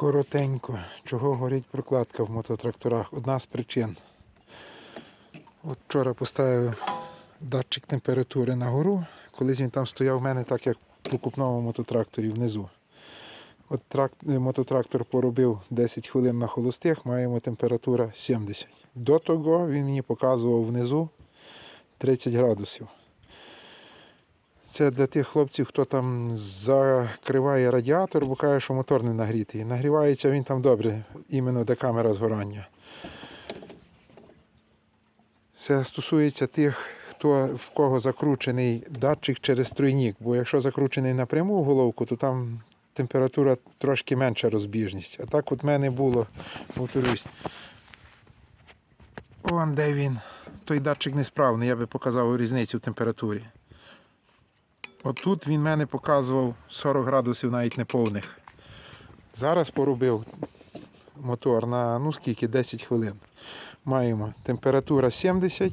Коротенько, чого горить прокладка в мототракторах? Одна з причин. От вчора поставив датчик температури на гору. Колись він там стояв в мене так, як в покупному мототракторі внизу. От трак... е, мототрактор поробив 10 хвилин на холостих, маємо температура 70. До того він мені показував внизу 30 градусів. Це для тих хлопців, хто там закриває радіатор, бо каже, що мотор не нагрітий. Нагрівається він там добре, іменно де камера згорання. Це стосується тих, хто в кого закручений датчик через тройник. Бо якщо закручений напряму в головку, то там температура трошки менша розбіжність. А так от в мене було, повторюсь. Вон де він. Той датчик несправний, я би показав різницю в температурі. Отут він мене показував 40 градусів навіть неповних. Зараз поробив мотор на ну скільки, 10 хвилин. Маємо температура 70,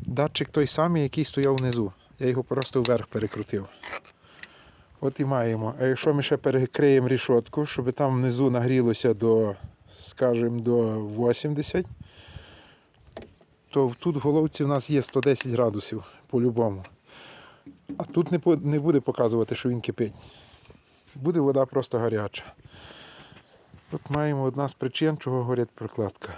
датчик той самий, який стояв внизу. Я його просто вверх перекрутив. От і маємо. А якщо ми ще перекриємо рішотку, щоб там внизу нагрілося до, скажімо, до 80, то тут в головці в нас є 110 градусів по-любому. А тут не, не буде показувати, що він кипить. Буде вода просто гаряча. От маємо одна з причин, чого горять прокладка.